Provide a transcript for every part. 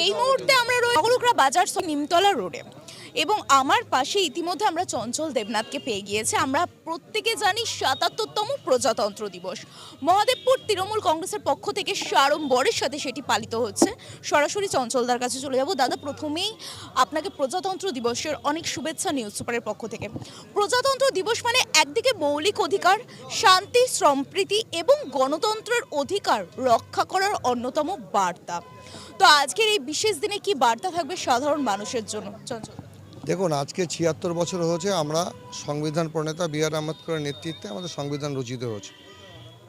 এই মুহূর্তে আমরা রয়েছি বাজার নিমতলা রোডে। এবং আমার পাশে ইতিমধ্যে আমরা চঞ্চল দেবনাথকে পেয়ে গিয়েছে। আমরা প্রত্যেকে জানি সাতাত্তরতম প্রজাতন্ত্র দিবস। মহাদেবপুর তৃণমূল কংগ্রেসের পক্ষ থেকে সাড়ম্বরের সাথে সেটি পালিত হচ্ছে। সরাসরি চঞ্চলদার কাছে চলে যাব। দাদা, প্রথমেই আপনাকে প্রজাতন্ত্র দিবসের অনেক শুভেচ্ছা নিউজ সুপারের পক্ষ থেকে। প্রজাতন্ত্র দিবস মানে একদিকে মৌলিক অধিকার, শান্তি, সম্প্রীতি এবং গণতন্ত্রের অধিকার রক্ষা করার অন্যতম বার্তা। তো আজকের এই বিশেষ দিনে কি বার্তা থাকবে সাধারণ মানুষের জন্য? চঞ্চল। দেখুন, আজকে ছিয়াত্তর বছর হয়েছে, আমরা সংবিধান প্রণেতা বি আর আম্বেদকরের নেতৃত্বে আমাদের সংবিধান রচিত হয়েছে।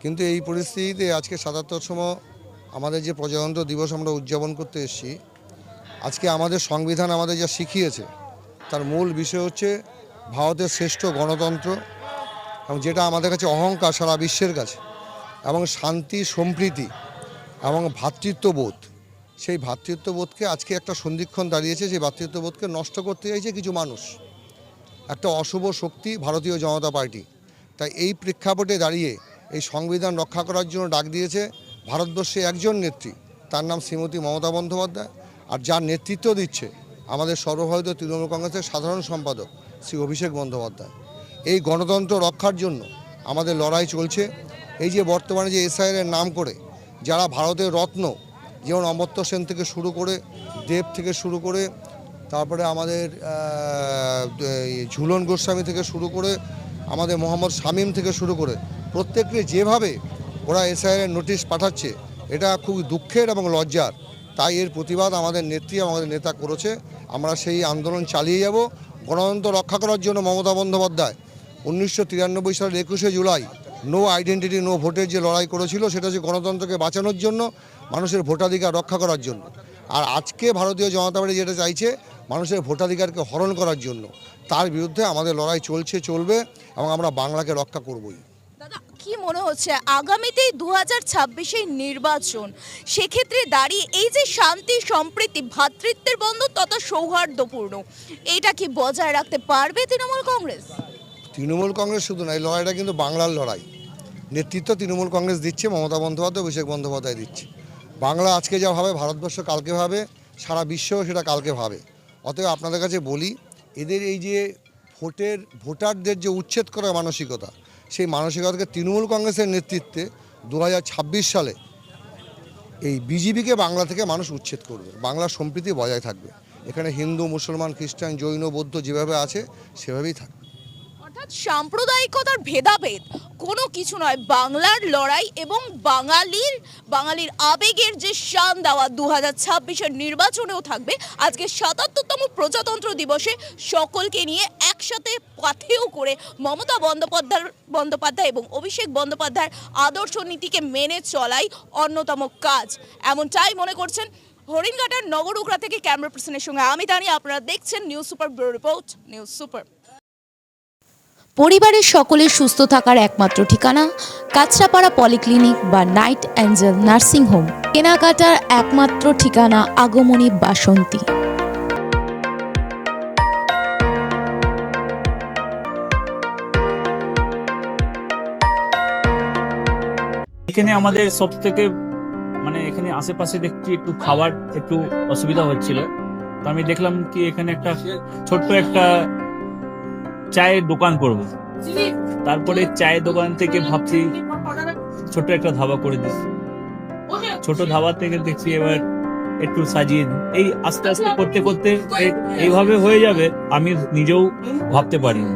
কিন্তু এই পরিস্থিতিতে আজকে সাতাত্তরতম আমাদের যে প্রজাতন্ত্র দিবস আমরা উদযাপন করতে এসেছি, আজকে আমাদের সংবিধান আমাদের যা শিখিয়েছে, তার মূল বিষয় হচ্ছে ভারতের শ্রেষ্ঠ গণতন্ত্র এবং যেটা আমাদের কাছে অহংকার সারা বিশ্বের কাছে এবং শান্তি, সম্প্রীতি এবং ভ্রাতৃত্ববোধ সেই ভ্রাতৃত্ববোধকে আজকে একটা সন্ধিক্ষণ দাঁড়িয়েছে, সেই ভ্রাতৃত্ববোধকে নষ্ট করতে চাইছে কিছু মানুষ। একটা অশুভ শক্তি ভারতীয় জনতা পার্টি। তাই এই প্রেক্ষাপটে দাঁড়িয়ে এই সংবিধান রক্ষা করার জন্য ডাক দিয়েছে ভারতবর্ষে একজন নেত্রী। তার নাম শ্রীমতী মমতা বন্দ্যোপাধ্যায়। আর যার নেতৃত্ব দিচ্ছে আমাদের সর্বভারতীয় তৃণমূল কংগ্রেসের সাধারণ সম্পাদক শ্রী অভিষেক বন্দ্যোপাধ্যায়। এই গণতন্ত্র রক্ষার জন্য আমাদের লড়াই চলছে। এই যে বর্তমানে যে এসআইয়ের নাম করে, যারা ভারতের রত্ন যেমন অমর্ত্য সেন থেকে শুরু করে দেব থেকে শুরু করে, তারপরে আমাদের ঝুলন গোস্বামী থেকে শুরু করে, আমাদের মোহাম্মদ শামীম থেকে শুরু করে, প্রত্যেককে যেভাবে ওরা এসআইয়ের নোটিশ পাঠাচ্ছে, এটা খুবই দুঃখের এবং লজ্জার। তাই এর প্রতিবাদ আমাদের নেত্রী আমাদের নেতা করেছে। আমরা সেই আন্দোলন চালিয়ে যাব। গণতন্ত্র রক্ষা করার জন্য মমতা বন্দ্যোপাধ্যায় উনিশশো তিরানব্বই সালের একুশে জুলাই নো আইডেন্টিটি নো ভোটের যে লড়াই করেছিল, সেটা হচ্ছে গণতন্ত্রকে বাঁচানোর জন্য, মানুষের ভোটাধিকার রক্ষা করার জন্য। আর আজকে ভারতীয় জনতা পার্টি যেটা চাইছে, মানুষের ভোটাধিকারকে হরণ করার জন্য। তার বিরুদ্ধে আমাদের লড়াই চলছে, চলবে, এবং আমরা বাংলাকে রক্ষা করবই। কি মনে হচ্ছে আগামীতেই দু হাজার নির্বাচন, সেক্ষেত্রে দাঁড়িয়ে এই যে শান্তি, সম্প্রীতি ভ্রাতৃত্বের বন্ধন তথা সৌহার্দ্যপূর্ণ, এটা কি বজায় রাখতে পারবে তৃণমূল কংগ্রেস? তৃণমূল কংগ্রেস শুধু নয় এই লড়াইটা কিন্তু বাংলার লড়াই। নেতৃত্ব তৃণমূল কংগ্রেস দিচ্ছে, মমতা বন্দ্যোপাধ্যায়, অভিষেক বন্দ্যোপাধ্যায় দিচ্ছে। বাংলা আজকে যা ভাবে, ভারতবর্ষ কালকে ভাবে, সারা বিশ্বও সেটা কালকে ভাবে। অতএব আপনাদের কাছে বলি, এদের এই যে ভোটের, ভোটারদের যে উচ্ছেদ করার মানসিকতা, সেই মানসিকতাকে তৃণমূল কংগ্রেসের নেতৃত্বে দু হাজার ছাব্বিশ সালে এই বিজেপিকে বাংলা থেকে মানুষ উচ্ছেদ করবে। বাংলার সম্প্রীতি বজায় থাকবে। এখানে হিন্দু, মুসলমান, খ্রিস্টান, জৈন, বৌদ্ধ যেভাবে আছে, সেভাবেই থাকবে। সাম্প্রদায়িকতার ভেদাভেদ। কোনো কিছু নয়, বাংলার লড়াই এবং বাঙালির বাঙালির আবেগের যে শান দেওয়া দু হাজার ছাব্বিশের নির্বাচনেও থাকবে, আজকে সাতাত্তরতম প্রজাতন্ত্র দিবসে সকলকে নিয়ে একসাথে পাথেও করে মমতা বন্দ্যোপাধ্যায় বন্দ্যোপাধ্যায় এবং অভিষেক বন্দ্যোপাধ্যায়ের আদর্শ নীতিকে মেনে চলাই অন্যতম কাজ। এমনটাই মনে করছেন হরিণঘাটার নগর উগরা থেকে ক্যামেরা পার্সনের সঙ্গে আমি দাঁড়িয়ে আপনারা দেখছেন news super, bureau report, news super. পরিবারের সকলের সুস্থ থাকার একমাত্র ঠিকানা কাছড়াপাড়া পলিক্লিনিক বা নাইট অ্যাঞ্জেল নার্সিং হোম। কেনাকাটার একমাত্র ঠিকানা আগমনী বাসন্তী। এখানে আমাদের সব থেকে মানে এখানে আশেপাশে দেখছি একটু খাবার, একটু অসুবিধা হচ্ছিল। তো আমি দেখলাম কি এখানে একটা ছোট্ট একটা চায়ের দোকান করব। তারপরে চায়ের দোকান থেকে ভাবছি ছোট একটা ধাবা করে দিস ছোট ধাবা থেকে দেখছি এবার একটু সাজিয়ে। এই আস্তে আস্তে করতে করতে এইভাবে হয়ে যাবে আমি নিজেও ভাবতে পারিনি।